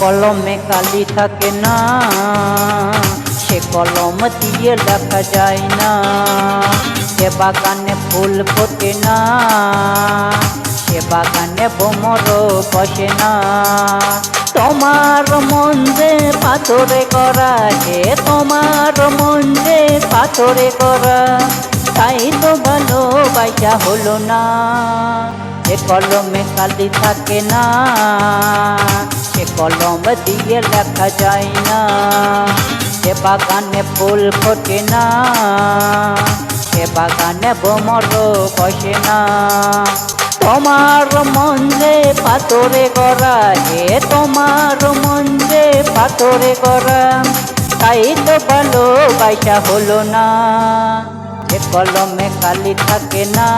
কলমে কালি থাকে না, সে কলম দিয়ে লেখা যায় না। সে বাগানে ফুল ফোটে না, সে বাগানে বোমর বসে না। তোমার মন যে পাথরে করা হে তোমার মন যে পাথরে করা তাই তো ভালো ভালোবাসা হলো না সে কলমে কালি থাকে না। সে কলম দিয়ে লেখা যায় না সে বাগানে ফুল ফোটে না সে বাগানে বোমর বসে না তোমার মন যে পাথরে গড়া হে তোমার মন যে পাথরে গড়া তাই তো ভালোবাসা হলো না। এ কলমে কালি থাকে না।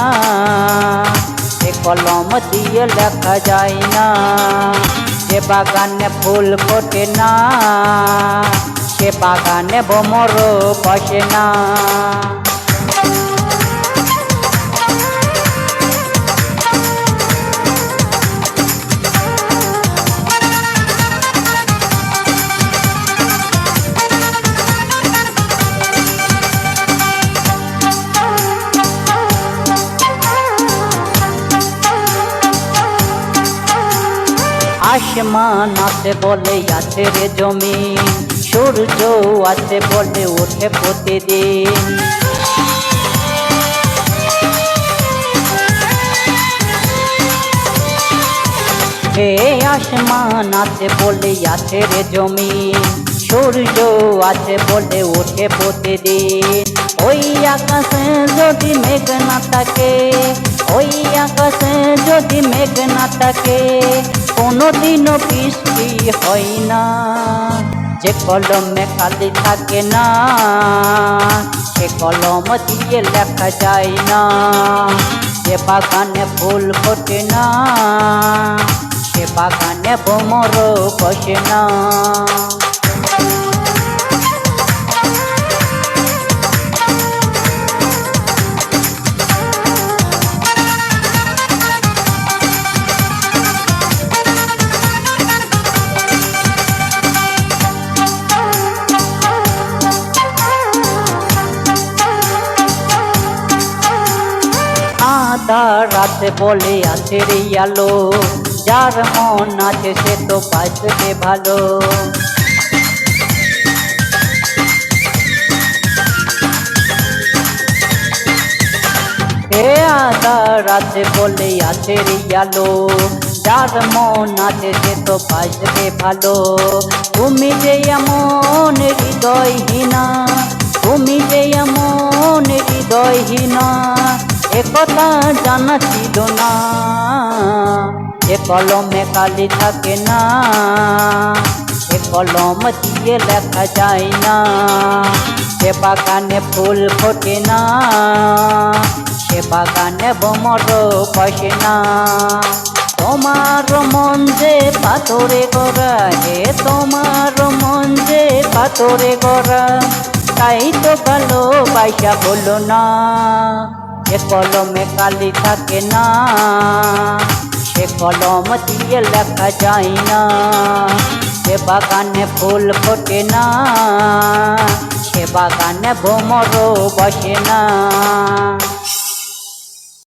এ কলম দিয়ে লেখা যায় না। সে বাগানে ফুল ফোটে না সে বাগানে বোমর বসে না। আসমান আছে বলে আছে রে জমিন সূর্য আছে বলে ওঠে প্রতিদিন। হে আসমান আছে বলে আছে রে জমিন সূর্য আছে বলে ওঠে প্রতিদিন। ওই আকাশে যদি মেঘ না থাকে, ওই আকাশে যদি মেঘ না থাকে, কোনোদিনও বৃষ্টি হয় না। যে কলমে খালি থাকে না, সে কলম দিয়ে লেখা যায় না। যে বাগানে ফুল ফোটে না, সে বাগানে বোমর বসে না। রাতে বলে আছে রে আলো, যার মন আছে সে তো বাঁচবে ভালো। হে আদা রাতে বলে আছে রে আলো, যার মন আছে সে তো বাঁচবে ভালো। তুমি যে এমন হৃদয়হীনা, তুমি যে এমন হৃদয়হীনা একথা জানা ছিল না। এ কলমে কালি থাকে না। এ কলম দিয়ে লেখা যায় না। সে বাগানে ফুল ফোটে না। সে বাগানে বোমর বসে না। তোমার মন যে পাথরে গড়া হে তোমার মন যে পাথরে গড়া, তাই তো ভালোবাসা হলো না। এ কলমে কালি থাকে না, সে কলম দিয়ে লেখা যায় না, সে বাগানে ফুল ফোটে না, সে বাগানে ভোমরও বসে না।